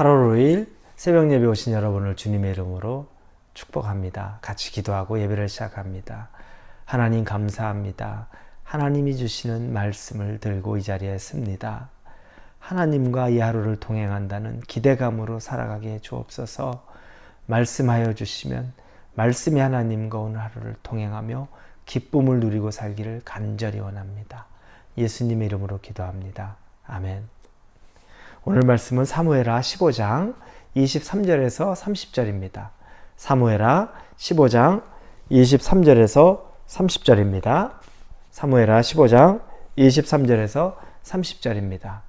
8월 5일 새벽 예배 오신 여러분을 주님의 이름으로 축복합니다. 같이 기도하고 예배를 시작합니다. 하나님 감사합니다. 하나님이 주시는 말씀을 들고 이 자리에 씁니다. 하나님과 이 하루를 동행한다는 기대감으로 살아가게 해 주옵소서. 말씀하여 주시면 말씀이 하나님과 오늘 하루를 동행하며 기쁨을 누리고 살기를 간절히 원합니다. 예수님의 이름으로 기도합니다. 아멘. 오늘 말씀은 사무에라 15장 23절에서 30절입니다. 사무에라 15장 23절에서 30절입니다. 사무에라 15장 23절에서 30절입니다.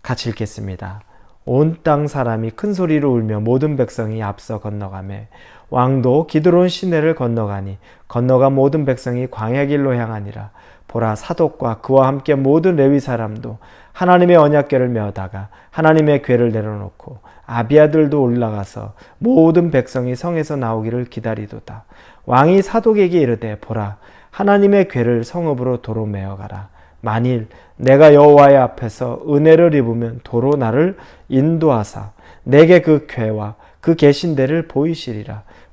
같이 읽겠습니다. 온 땅 사람이 큰 소리로 울며 모든 백성이 앞서 건너가매 왕도 기드론 시내를 건너가니 건너가 모든 백성이 광야 길로 향하니라 보라 사독과 그와 함께 모든 레위 사람도 하나님의 언약궤를 메어다가 하나님의 궤를 내려놓고 아비아들도 올라가서 모든 백성이 성에서 나오기를 기다리도다 왕이 사독에게 이르되 보라 하나님의 궤를 성읍으로 도로 메어가라 만일 내가 여호와의 앞에서 은혜를 입으면 도로 나를 인도하사 내게 그 궤와 그 계신 데를 보이시리라.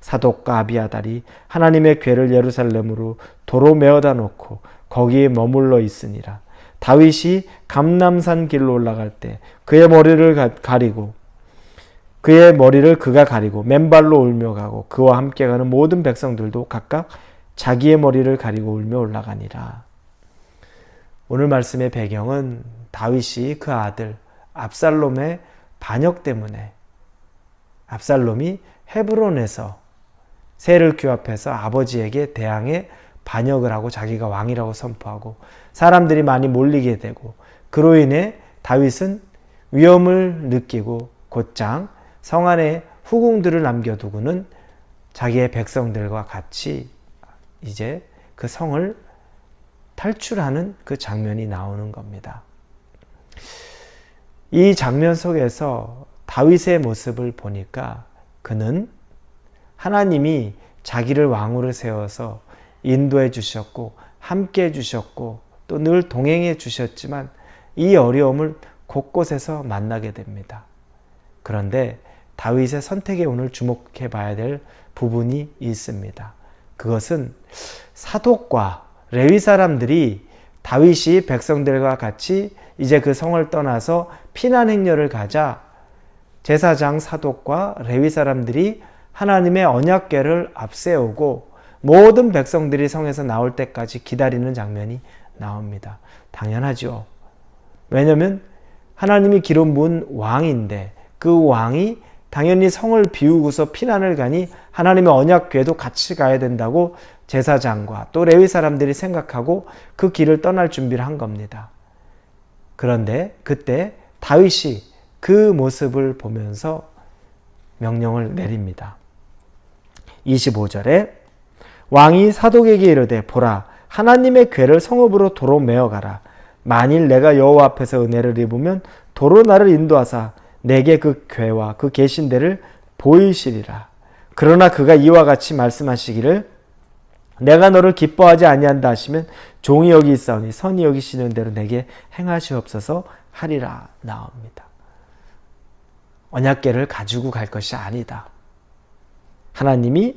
사독과 아비아달이 하나님의 궤를 예루살렘으로 도로 메어다 놓고 거기에 머물러 있으니라. 다윗이 감남산 길로 올라갈 때 그의 머리를 가리고 그의 머리를 그가 가리고 맨발로 울며 가고 그와 함께 가는 모든 백성들도 각각 자기의 머리를 가리고 울며 올라가니라. 오늘 말씀의 배경은 다윗이 그 아들 압살롬의 반역 때문에 압살롬이 헤브론에서 새를 규합해서 아버지에게 대항해 반역을 하고 자기가 왕이라고 선포하고 사람들이 많이 몰리게 되고 그로 인해 다윗은 위험을 느끼고 곧장 성 안에 후궁들을 남겨두고는 자기의 백성들과 같이 이제 그 성을 탈출하는 그 장면이 나오는 겁니다. 이 장면 속에서 다윗의 모습을 보니까 그는 하나님이 자기를 왕으로 세워서 인도해 주셨고 함께 해 주셨고 또 늘 동행해 주셨지만 이 어려움을 곳곳에서 만나게 됩니다. 그런데 다윗의 선택에 오늘 주목해 봐야 될 부분이 있습니다. 그것은 사독과 레위 사람들이 다윗이 백성들과 같이 이제 그 성을 떠나서 피난 행렬을 가자 제사장 사독과 레위 사람들이 하나님의 언약궤를 앞세우고 모든 백성들이 성에서 나올 때까지 기다리는 장면이 나옵니다. 당연하죠. 왜냐하면 하나님이 기름 부은 왕인데 그 왕이 당연히 성을 비우고서 피난을 가니 하나님의 언약궤도 같이 가야 된다고 제사장과 또 레위 사람들이 생각하고 그 길을 떠날 준비를 한 겁니다. 그런데 그때 다윗이 그 모습을 보면서 명령을 내립니다. 25절에 왕이 사독에게 이르되 보라 하나님의 궤를 성읍으로 도로 메어 가라 만일 내가 여호와 앞에서 은혜를 입으면 도로 나를 인도하사 내게 그 궤와 그 계신 데를 보이시리라 그러나 그가 이와 같이 말씀하시기를 내가 너를 기뻐하지 아니한다 하시면 종이 여기 있사오니 선이 여기시는 대로 내게 행하시옵소서 하리라 나옵니다. 언약계를 가지고 갈 것이 아니다. 하나님이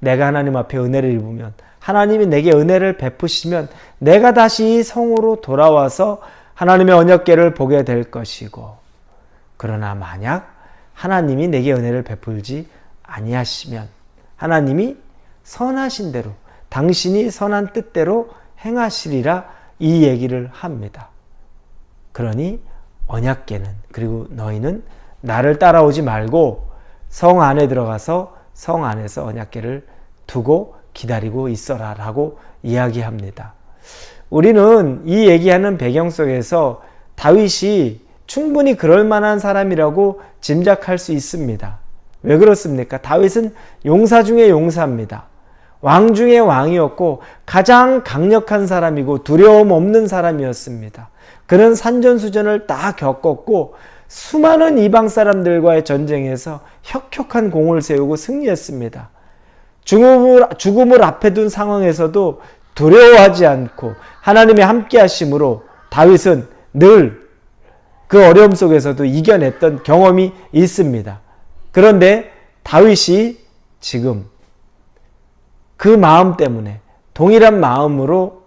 내가 하나님 앞에 은혜를 입으면 하나님이 내게 은혜를 베푸시면 내가 다시 성으로 돌아와서 하나님의 언약계를 보게 될 것이고 그러나 만약 하나님이 내게 은혜를 베풀지 아니하시면 하나님이 선하신 대로 당신이 선한 뜻대로 행하시리라 이 얘기를 합니다. 그러니 언약계는 그리고 너희는 나를 따라오지 말고 성 안에 들어가서 성 안에서 언약계를 두고 기다리고 있어라 라고 이야기합니다. 우리는 이 얘기하는 배경 속에서 다윗이 충분히 그럴 만한 사람이라고 짐작할 수 있습니다. 왜 그렇습니까? 다윗은 용사 중의 용사입니다. 왕 중의 왕이었고 가장 강력한 사람이고 두려움 없는 사람이었습니다. 그는 산전수전을 다 겪었고 수많은 이방 사람들과의 전쟁에서 혁혁한 공을 세우고 승리했습니다. 죽음을, 죽음을 앞에 둔 상황에서도 두려워하지 않고 하나님의 함께 하심으로 다윗은 늘 그 어려움 속에서도 이겨냈던 경험이 있습니다. 그런데 다윗이 지금 그 마음 때문에 동일한 마음으로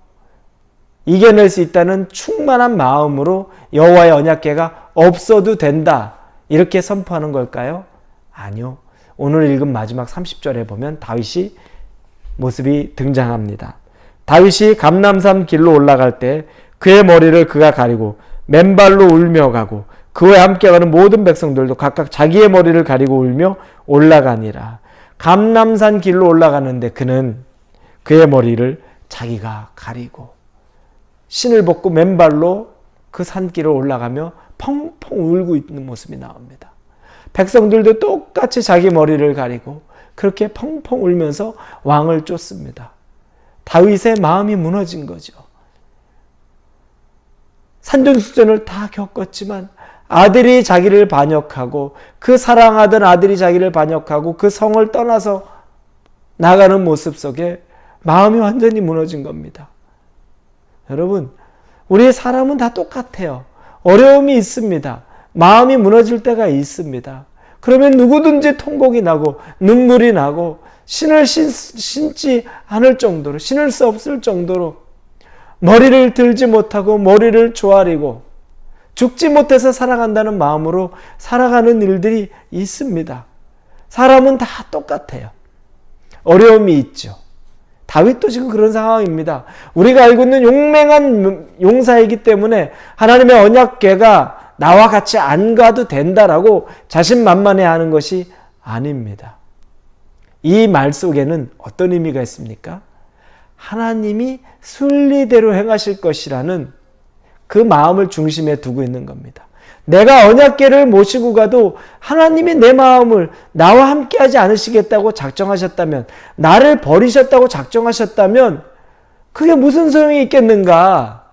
이겨낼 수 있다는 충만한 마음으로 여호와의 언약궤가 없어도 된다. 이렇게 선포하는 걸까요? 아니요. 오늘 읽은 마지막 30절에 보면 다윗이 모습이 등장합니다. 다윗이 감남산 길로 올라갈 때 그의 머리를 그가 가리고 맨발로 울며 가고 그와 함께 가는 모든 백성들도 각각 자기의 머리를 가리고 울며 올라가니라. 감남산 길로 올라가는데 그는 그의 머리를 자기가 가리고 신을 벗고 맨발로 그 산길을 올라가며 펑펑 울고 있는 모습이 나옵니다. 백성들도 똑같이 자기 머리를 가리고 그렇게 펑펑 울면서 왕을 쫓습니다. 다윗의 마음이 무너진 거죠. 산전수전을 다 겪었지만 아들이 자기를 반역하고 그 사랑하던 아들이 자기를 반역하고 그 성을 떠나서 나가는 모습 속에 마음이 완전히 무너진 겁니다. 여러분, 우리 사람은 다 똑같아요. 어려움이 있습니다. 마음이 무너질 때가 있습니다. 그러면 누구든지 통곡이 나고 눈물이 나고 신을 신, 신지 않을 정도로 신을 수 없을 정도로 머리를 들지 못하고 머리를 조아리고 죽지 못해서 살아간다는 마음으로 살아가는 일들이 있습니다. 사람은 다 똑같아요. 어려움이 있죠. 다윗도 지금 그런 상황입니다. 우리가 알고 있는 용맹한 용사이기 때문에 하나님의 언약궤가 나와 같이 안 가도 된다라고 자신만만해 하는 것이 아닙니다. 이 말 속에는 어떤 의미가 있습니까? 하나님이 순리대로 행하실 것이라는 그 마음을 중심에 두고 있는 겁니다. 내가 언약계를 모시고 가도 하나님이 내 마음을 나와 함께 하지 않으시겠다고 작정하셨다면, 나를 버리셨다고 작정하셨다면, 그게 무슨 소용이 있겠는가?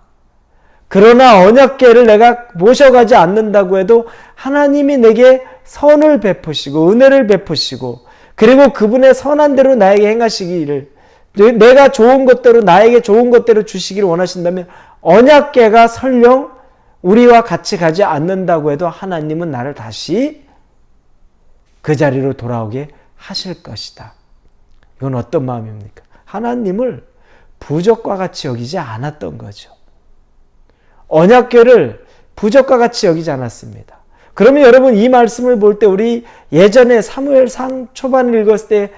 그러나 언약계를 내가 모셔가지 않는다고 해도 하나님이 내게 선을 베푸시고, 은혜를 베푸시고, 그리고 그분의 선한 대로 나에게 행하시기를, 내가 좋은 것대로, 나에게 좋은 것대로 주시기를 원하신다면, 언약계가 설령 우리와 같이 가지 않는다고 해도 하나님은 나를 다시 그 자리로 돌아오게 하실 것이다. 이건 어떤 마음입니까? 하나님을 부적과 같이 여기지 않았던 거죠. 언약궤를 부적과 같이 여기지 않았습니다. 그러면 여러분 이 말씀을 볼 때 우리 예전에 사무엘상 초반 읽었을 때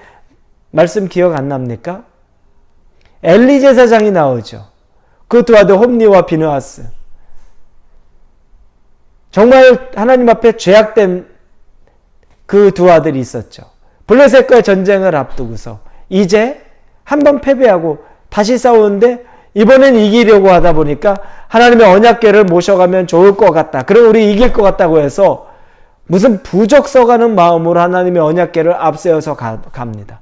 말씀 기억 안 납니까? 엘리 제사장이 나오죠. 그두 아들 홈니와 비누아스. 정말 하나님 앞에 죄악된 그 두 아들이 있었죠. 블레셋과의 전쟁을 앞두고서 이제 한 번 패배하고 다시 싸우는데 이번엔 이기려고 하다 보니까 하나님의 언약궤를 모셔가면 좋을 것 같다. 그럼 우리 이길 것 같다고 해서 무슨 부적 써가는 마음으로 하나님의 언약궤를 앞세워서 가, 갑니다.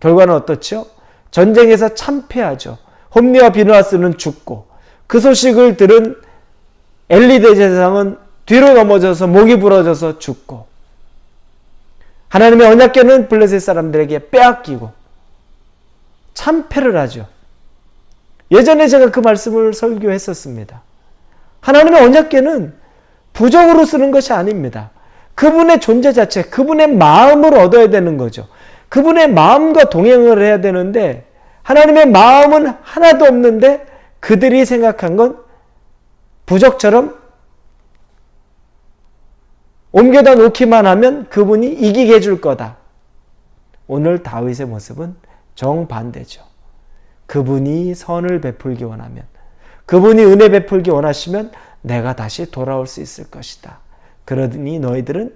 결과는 어떻죠? 전쟁에서 참패하죠. 홈리와 비누아스는 죽고 그 소식을 들은 엘리 대 제사장은 뒤로 넘어져서 목이 부러져서 죽고 하나님의 언약궤는 블레셋 사람들에게 빼앗기고 참패를 하죠. 예전에 제가 그 말씀을 설교했었습니다. 하나님의 언약궤는 부적으로 쓰는 것이 아닙니다. 그분의 존재 자체, 그분의 마음을 얻어야 되는 거죠. 그분의 마음과 동행을 해야 되는데 하나님의 마음은 하나도 없는데 그들이 생각한 건 부적처럼 옮겨다 놓기만 하면 그분이 이기게 해줄 거다. 오늘 다윗의 모습은 정반대죠. 그분이 선을 베풀기 원하면, 그분이 은혜 베풀기 원하시면 내가 다시 돌아올 수 있을 것이다. 그러니 너희들은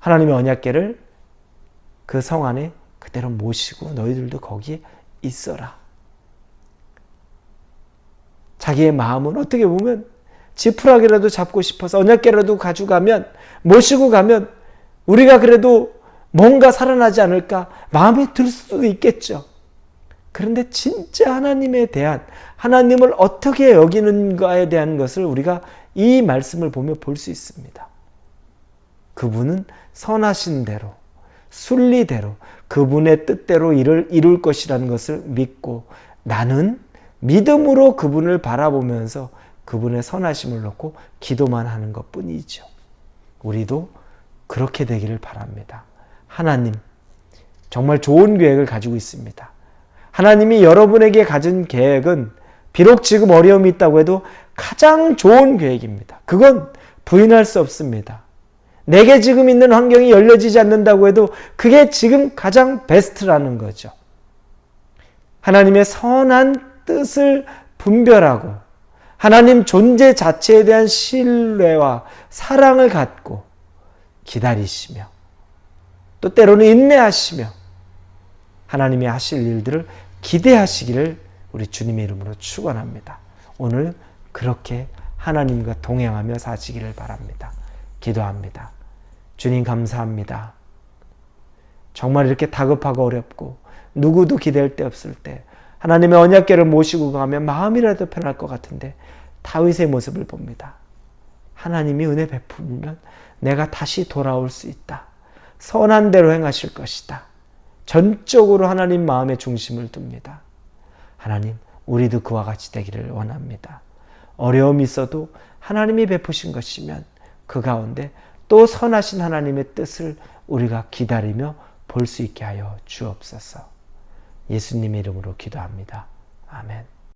하나님의 언약계를 그 성 안에 그대로 모시고 너희들도 거기에 있어라. 자기의 마음은 어떻게 보면 지푸라기라도 잡고 싶어서 언약계라도 가져가면 모시고 가면 우리가 그래도 뭔가 살아나지 않을까 마음에 들 수도 있겠죠. 그런데 진짜 하나님에 대한 하나님을 어떻게 여기는가에 대한 것을 우리가 이 말씀을 보며 볼 수 있습니다. 그분은 선하신 대로 순리대로 그분의 뜻대로 일을 이룰 것이라는 것을 믿고 나는 믿음으로 그분을 바라보면서 그분의 선하심을 놓고 기도만 하는 것 뿐이죠. 우리도 그렇게 되기를 바랍니다. 하나님, 정말 좋은 계획을 가지고 있습니다. 하나님이 여러분에게 가진 계획은 비록 지금 어려움이 있다고 해도 가장 좋은 계획입니다. 그건 부인할 수 없습니다. 내게 지금 있는 환경이 열려지지 않는다고 해도 그게 지금 가장 베스트라는 거죠. 하나님의 선한 뜻을 분별하고 하나님 존재 자체에 대한 신뢰와 사랑을 갖고 기다리시며 또 때로는 인내하시며 하나님이 하실 일들을 기대하시기를 우리 주님의 이름으로 축원합니다. 오늘 그렇게 하나님과 동행하며 사시기를 바랍니다. 기도합니다. 주님 감사합니다. 정말 이렇게 다급하고 어렵고 누구도 기댈 데 없을 때 하나님의 언약궤를 모시고 가면 마음이라도 편할 것 같은데 다윗의 모습을 봅니다. 하나님이 은혜 베풀면 내가 다시 돌아올 수 있다. 선한 대로 행하실 것이다. 전적으로 하나님 마음의 중심을 둡니다. 하나님, 우리도 그와 같이 되기를 원합니다. 어려움이 있어도 하나님이 베푸신 것이면 그 가운데 또 선하신 하나님의 뜻을 우리가 기다리며 볼 수 있게 하여 주옵소서. 예수님의 이름으로 기도합니다. 아멘.